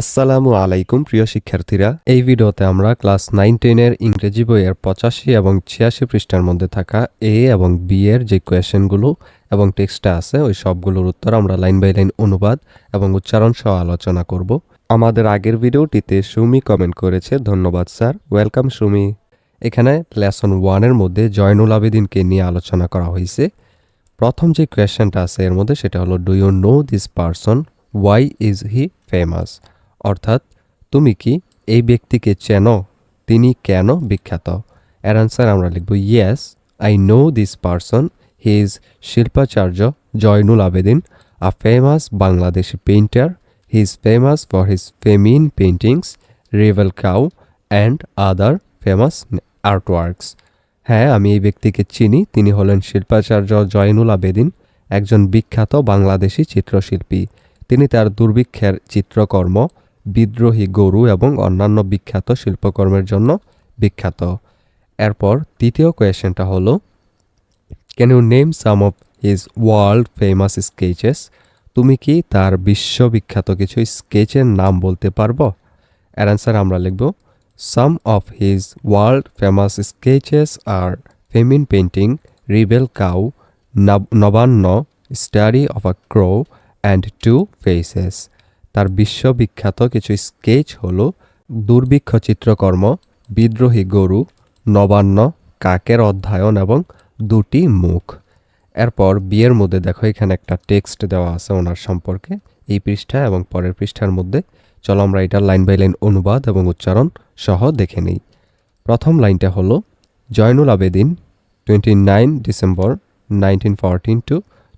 আসসালামু আলাইকুম, প্রিয় শিক্ষার্থীরা। এই ভিডিওতে আমরা ক্লাস নাইন টেনের ইংরেজি বইয়ের পঁচাশি এবং ছিয়াশি পৃষ্ঠার মধ্যে থাকা এ এবং বি এর যে কোয়েশনগুলো এবং টেক্সটটা আছে, ওই সবগুলোর উত্তর আমরা লাইন বাই লাইন অনুবাদ এবং উচ্চারণ সহ আলোচনা করব। আমাদের আগের ভিডিওটিতে সুমি কমেন্ট করেছে, ধন্যবাদ স্যার, ওয়েলকাম সুমি। এখানে লেসন ওয়ানের মধ্যে জয়নুল আবেদিনকে নিয়ে আলোচনা করা হয়েছে। প্রথম যে কোয়েশ্চেনটা আছে এর মধ্যে সেটা হলো do you know this person why is he famous অর্থাৎ, তুমি কি এই ব্যক্তিকে চেনো? তিনি কেন বিখ্যাত? এর আনসার আমরা লিখব yes I know this person he is Shilpacharya Zainul Abedin a famous Bangladeshi painter he is famous for his famine paintings reveal cow and other famous artworks হ্যাঁ আমি এই ব্যক্তিকে চিনি। তিনি হলেন শিল্পাচার্য জয়নুল আবেদিন, একজন বিখ্যাত বাংলাদেশি চিত্রশিল্পী। তিনি তার দুর্ভিক্ষের চিত্রকর্ম বিদ্রোহী গরু এবং অন্যান্য বিখ্যাত শিল্পকর্মের জন্য বিখ্যাত। এরপর তৃতীয় কোয়েশ্চেনটা হলো can you name some of his world famous sketches তুমি কি তার বিশ্ববিখ্যাত কিছু স্কেচের নাম বলতে পারব? এর অ্যান্সার আমরা লিখব some of his world famous sketches R famine painting rebel cow Nabanna study of a crow and two faces তার বিশ্ববিখ্যাত কিছু স্কেচ হল দুর্ভিক্ষ চিত্রকর্ম, বিদ্রোহী গরু, নবান্ন, কাকের অধ্যয়ন এবং দুটি মুখ। এরপর বিয়ের মধ্যে দেখো এখানে একটা টেক্সট দেওয়া আছে ওনার সম্পর্কে। এই পৃষ্ঠা এবং পরের পৃষ্ঠার মধ্যে চলো আমরা এটা লাইন বাই লাইন অনুবাদ এবং উচ্চারণ সহ দেখে নিই। প্রথম লাইনটা হলো, Zainul Abedin twenty nine December nineteen fourteen to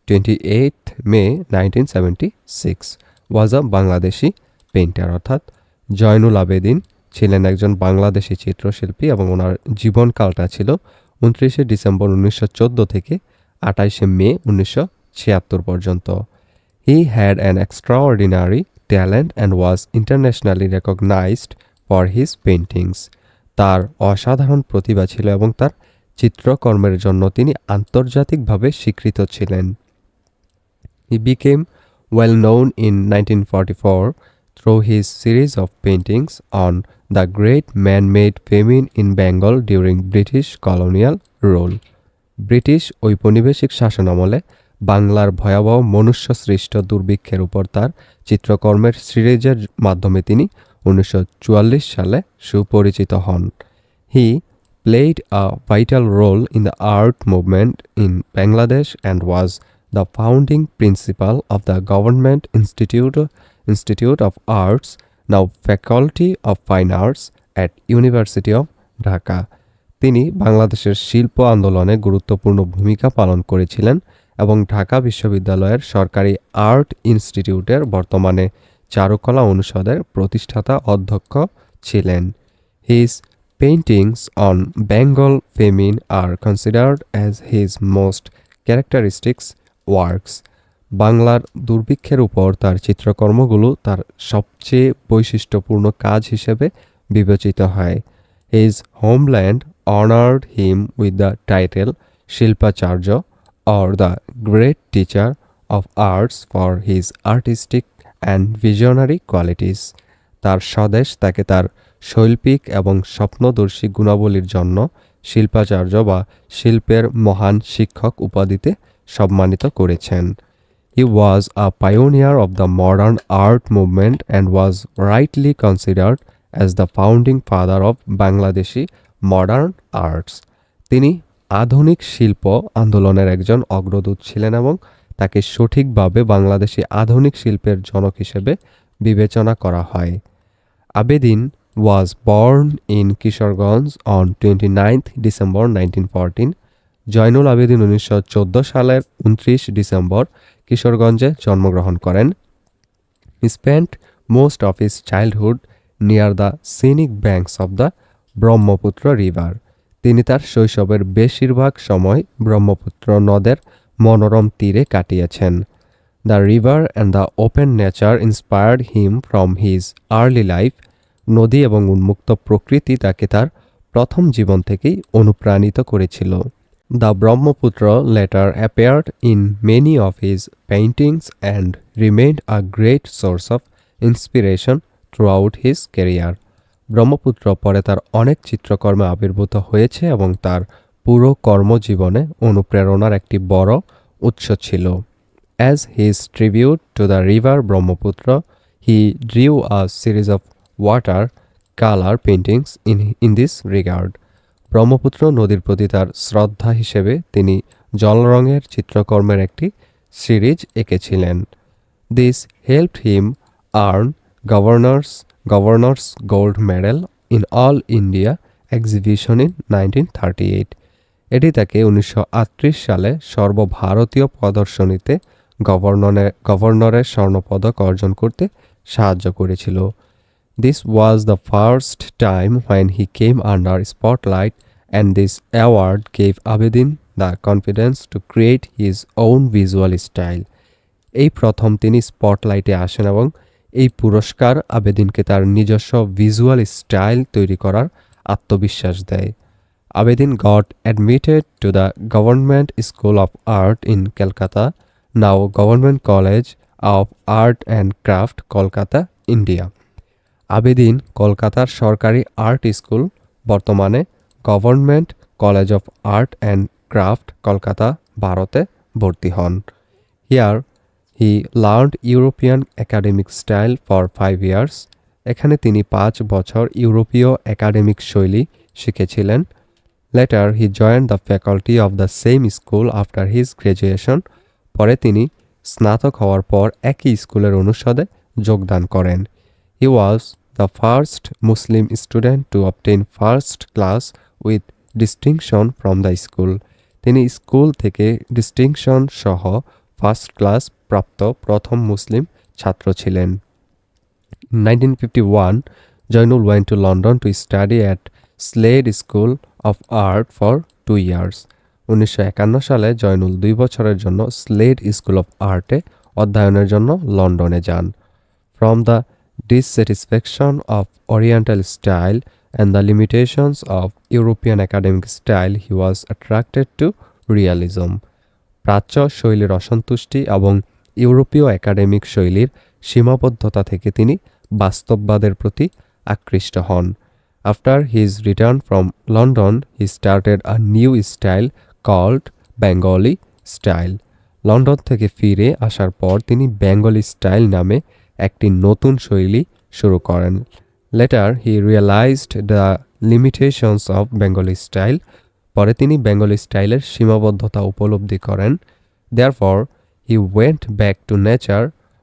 twenty eight May nineteen seventy six was a Bangladeshi painter অর্থাৎ জয়নুল আবেদিন ছিলেন একজন বাংলাদেশি চিত্রশিল্পী এবং ওনার জীবনকালটা ছিল উনত্রিশে ডিসেম্বর উনিশশো চোদ্দ থেকে আঠাইশে মে উনিশশো ছিয়াত্তর পর্যন্ত। He had an extraordinary talent and was internationally recognized for his paintings তার অসাধারণ প্রতিভা ছিল এবং তার চিত্রকর্মের জন্য তিনি আন্তর্জাতিকভাবে স্বীকৃত ছিলেন। He became well known in 1944 through his series of paintings on the great man made famine in Bengal during British colonial rule. British ঔপনিবেশিক শাসনামলে বাংলার ভয়াবহ মনুষ্য সৃষ্ট দুর্ভিক্ষের উপর তার চিত্রকর্মের সিরিজের মাধ্যমে তিনি উনিশশো চুয়াল্লিশ সালে সুপরিচিত হন he played a vital role in the art movement in Bangladesh and was the founding principal of the Government Institute, Institute of Arts, now Faculty of Fine Arts at University of Dhaka. তিনি বাংলাদেশের শিল্প আন্দোলনে গুরুত্বপূর্ণ ভূমিকা পালন করেছিলেন এবং ঢাকা বিশ্ববিদ্যালয়ের সরকারি আর্ট ইনস্টিটিউটের বর্তমানে চারুকলা অনুষদের প্রতিষ্ঠাতা অধ্যক্ষ ছিলেন his paintings on Bengal famine are considered as his most characteristics works. বাংলার দুর্ভিক্ষের উপর তার চিত্রকর্মগুলো তার সবচেয়ে বৈশিষ্ট্যপূর্ণ কাজ হিসেবে বিবেচিত হয়। His homeland honoured him with the title Shilpacharya or the great teacher of arts for his artistic and visionary qualities তার স্বদেশ তাকে তার শৈল্পিক এবং স্বপ্নদর্শী গুণাবলীর জন্য শিল্পাচার্য বা শিল্পের মহান শিক্ষক উপাধিতে সম্মানিত করেছেন। He was a pioneer of the modern art movement and was rightly considered as the founding father of Bangladeshi modern arts তিনি আধুনিক শিল্প আন্দোলনের একজন অগ্রদূত ছিলেন এবং তাকে সঠিকভাবে বাংলাদেশি আধুনিক শিল্পের জনক হিসেবে বিবেচনা করা হয়। Abedin was born in Kishoreganj on twenty ninth December nineteen fourteen Zainul Abedin উনিশশো চোদ্দ সালের উনত্রিশ ডিসেম্বর কিশোরগঞ্জে জন্মগ্রহণ করেন। Spent most of his childhood near the scenic banks of the Brahmaputra river তিনি তার শৈশবের বেশিরভাগ সময় ব্রহ্মপুত্র নদের মনোরম তীরে কাটিয়েছেন। The river and the open nature inspired him from his early life নদী এবং উন্মুক্ত প্রকৃতি তাকে তার প্রথম জীবন থেকেই অনুপ্রাণিত করেছিল। The Brahmaputra later appeared in many of his paintings and remained a great source of inspiration throughout his career Brahmaputra পরে তার অনেক চিত্রকর্মে আবির্ভূত হয়েছে এবং তার পুরো কর্মজীবনে অনুপ্রেরণার একটি বড় উৎস ছিল। As his tribute to the river Brahmaputra he drew a series of water colour paintings in in this regard Brahmaputra নদীর প্রতি তার শ্রদ্ধা হিসেবে তিনি জলরঙের চিত্রকর্মের একটি series এঁকেছিলেন। This helped him earn governor's governor's gold medal in all India exhibition in nineteen thirty eight এটি তাকে উনিশশো আটত্রিশ সালে সর্বভারতীয় প্রদর্শনীতে গভর্নরের গভর্নরের স্বর্ণপদক অর্জন করতে সাহায্য করেছিল। This was the first time when he came under spotlight and this award gave Abedin the confidence to create his own visual style এই প্রথম তিনি স্পটলাইটে আসেন এবং এই পুরস্কার আবেদিনকে তার নিজস্ব ভিজুয়াল স্টাইল তৈরি করার আত্মবিশ্বাস দেয়। Abedin got admitted to the government school of art in Calcutta now government college of art and craft Kolkata India Abedin কলকাতার সরকারি আর্ট স্কুল বর্তমানে government, college of art and craft, Kolkata, ভারতে ভর্তি হন। Here he learn European academic style for five years এখানে তিনি পাঁচ বছর ইউরোপীয় একাডেমিক শৈলী শিখেছিলেন। Later he joined the faculty of the same school after his graduation পরে তিনি স্নাতক হওয়ার পর একই স্কুলের অনুষদে যোগদান করেন। He was the first Muslim student to obtain first class with distinction from the school তিনি স্কুল থেকে ডিস্টিংশন সহ ফার্স্ট ক্লাস প্রাপ্ত প্রথম মুসলিম ছাত্র ছিলেন। Nineteen fifty one Zainul went to London to study at Slade school of art for two years উনিশশো একান্ন সালে জয়নুল দুই বছরের জন্য স্লেড স্কুল অফ আর্টে অধ্যয়নের জন্য লন্ডনে যান। From the dissatisfaction of oriental style and the limitations of European academic style, he was attracted to realism. প্রাচ্য শৈলীর অসন্তুষ্টি এবং ইউরোপীয় একাডেমিক শৈলীর সীমাবদ্ধতা থেকে তিনি বাস্তববাদের প্রতি আকৃষ্ট হন। After his return from London he started a new style called Bengali style London থেকে ফিরে আসার পর তিনি বেঙ্গলি স্টাইল নামে একটি নতুন শৈলী শুরু করেন। Later he realised the limitations of Bengali style পরে তিনি বেঙ্গলি স্টাইলের সীমাবদ্ধতা উপলব্ধি করেন। Therefore he went back to nature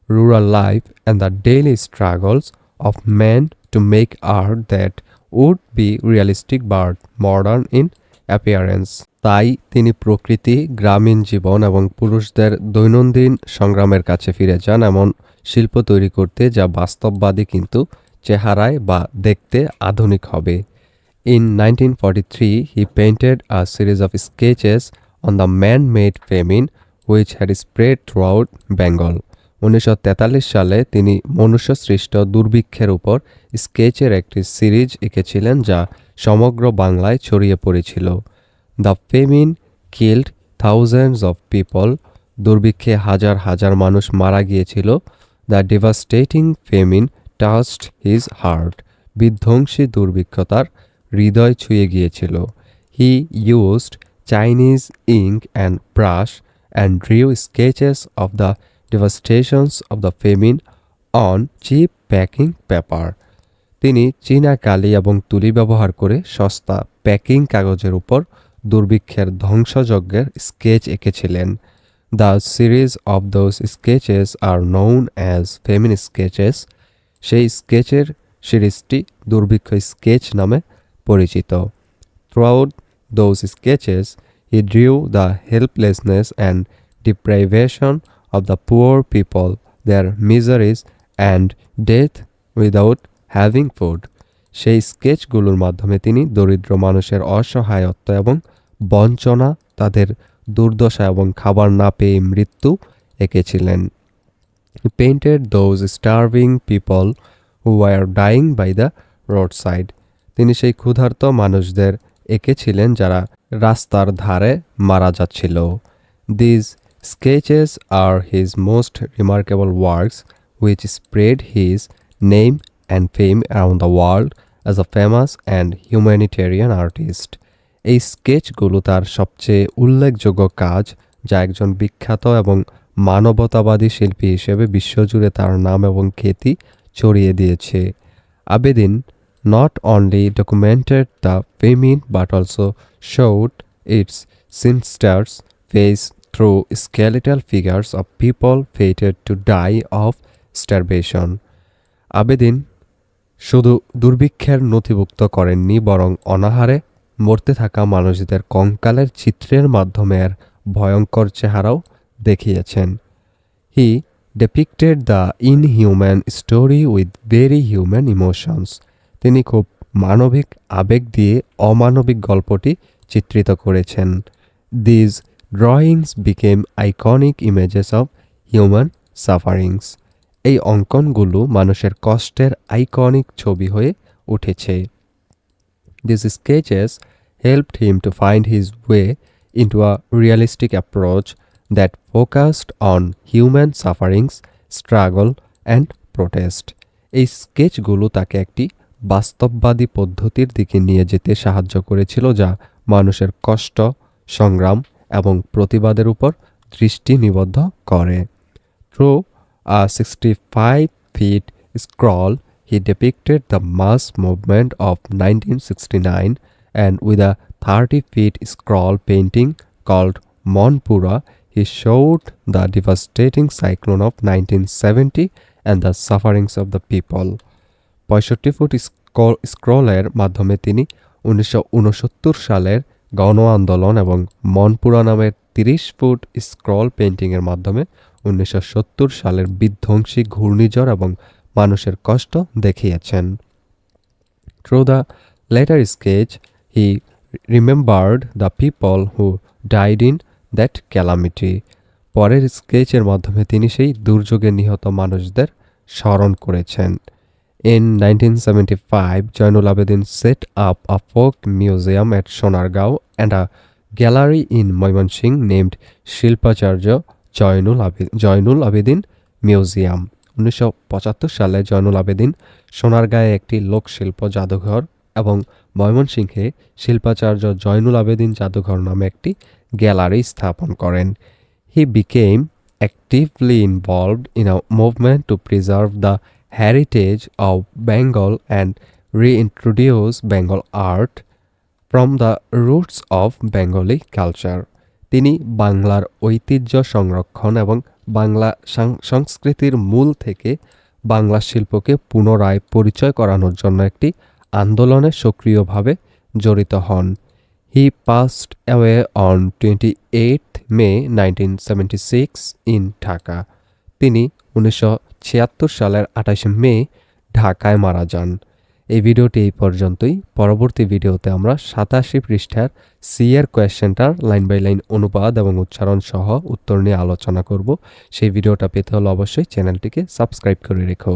rural life and the daily struggles of man to make art that would be realistic but modern in appearance তাই তিনি প্রকৃতি, গ্রামীণ জীবন এবং পুরুষদের দৈনন্দিন সংগ্রামের কাছে ফিরে যান এমন শিল্প তৈরি করতে যা বাস্তববাদী কিন্তু চেহারায় বা দেখতে আধুনিক হবে। Three he painted a series of sketches on the man made famine which had spread throughout Bengal উনিশশো তেতাল্লিশ সালে তিনি মনুষ্যসৃষ্ট দুর্ভিক্ষের উপর স্কেচের একটি সিরিজ এঁকেছিলেন যা সমগ্র বাংলায় ছড়িয়ে পড়েছিল। The famine killed thousands of people দুর্ভিক্ষে হাজার হাজার মানুষ মারা গিয়েছিল। The devastating famine touched his heart বিধ্বংসী দুর্ভিক্ষতার হৃদয় ছুঁয়ে গিয়েছিল। He used Chinese ink and brush and drew sketches of the devastations of the famine on cheap packing paper তিনি চীনা কালি এবং তুলি ব্যবহার করে সস্তা প্যাকিং কাগজের উপর দুর্ভিক্ষের ধ্বংসযজ্ঞের sketch এঁকেছিলেন। The series of those sketches are known as famine sketches সেই স্কেচের সিরিজটি দুর্ভিক্ষ স্কেচ নামে পরিচিত। Throughout those sketches he drew the helplessness and deprivation of the poor people their miseries and death without having food সেই স্কেচগুলোর মাধ্যমে তিনি দরিদ্র মানুষের অসহায়ত্ব এবং বঞ্চনা, তাদের দুর্দশা এবং খাবার না পেয়ে মৃত্যু এঁকেছিলেন। Painted those starving people who are dying by the roadside তিনি সেই ক্ষুধার্ত মানুষদের এঁকেছিলেন যারা রাস্তার ধারে মারা যাচ্ছিল these Sketches are his most remarkable works, which spread his name and fame around the world as a famous and humanitarian artist. এই স্কেচগুলো তার সবচেয়ে উল্লেখযোগ্য কাজ যা একজন বিখ্যাত এবং মানবতাবাদী শিল্পী হিসেবে বিশ্বজুড়ে তার নাম এবং খ্যাতি ছড়িয়ে দিয়েছে। Abedin not only documented the famine but also showed its sinister face through skeletal figures of people fated to die of starvation Abedin শুধু দুর্ভিক্ষের নথিভুক্ত করেননি, বরং অনাহারে মরতে থাকা মানুষদের কঙ্কালের চিত্রের মাধ্যমে এর ভয়ঙ্কর চেহারাও দেখিয়েছেন। He depicted the inhuman story with very human emotions তিনি খুব মানবিক আবেগ দিয়ে অমানবিক গল্পটি চিত্রিত করেছেন। These drawings became iconic images of human sufferings এই অঙ্কনগুলো মানুষের কষ্টের আইকনিক ছবি হয়ে উঠেছে। This sketches helped him to find his way into a realistic approach that focused on human sufferings struggle and protest এই স্কেচগুলো তাকে একটি বাস্তববাদী পদ্ধতির দিকে নিয়ে যেতে সাহায্য করেছিল যা মানুষের কষ্ট, সংগ্রাম এবং প্রতিবাদের উপর দৃষ্টি নিবদ্ধ করে। Through a sixty five feet scroll he depicted the mass movement of 1969 and with a 30 feet scroll painting called Monpura he showed the devastating cyclone of 1970 and the sufferings of the people. পঁয়ষট্টি foot স্ক্রলের মাধ্যমে তিনি উনিশশো উনসত্তর সালের গণ আন্দোলন এবং মনপুরা নামের তিরিশ ফুট স্ক্রল পেন্টিংয়ের মাধ্যমে উনিশশো সত্তর সালের বিধ্বংসী ঘূর্ণিঝড় এবং মানুষের কষ্ট দেখিয়েছেন through the latter sketch he remembered the people who died in that calamity পরের স্কেচের মাধ্যমে তিনি সেই দুর্যোগে নিহত মানুষদের স্মরণ করেছেন। In 1975, Jainul Abedin set up a folk museum at Sonargaon and a gallery in Moimansingh named Shilpacharya Zainul Abe- Zainul Abedin museum উনিশশো পঁচাত্তর সালে জয়নুল আবেদিন সোনারগাঁয়ে একটি লোকশিল্প জাদুঘর এবং ময়মনসিংহে শিল্পাচার্য জয়নুল আবেদিন জাদুঘর নামে একটি গ্যালারি স্থাপন করেন। He became actively involved in a movement to preserve the heritage of Bengal and reintroduce Bengal art from the roots of Bengali culture তিনি বাংলার ঐতিহ্য সংরক্ষণ এবং বাংলা সংস্কৃতির মূল থেকে বাংলা শিল্পকে পুনরায় পরিচয় করানোর জন্য একটি আন্দোলনে সক্রিয়ভাবে জড়িত হন। On twenty eight May nineteen seventy six in Dhaka তিনি উনিশশো ছিয়াত্তর সালের আঠাশে মে ঢাকায় মারা যান। এই ভিডিওটি এই পর্যন্তই। পরবর্তী ভিডিওতে আমরা সাতাশি পৃষ্ঠার সি এর কোয়েশ্চেনটার লাইন বাই লাইন অনুবাদ এবং উচ্চারণ সহ উত্তর নিয়ে আলোচনা করব। সেই ভিডিওটা পেতে হলে অবশ্যই চ্যানেলটিকে সাবস্ক্রাইব করে রেখো।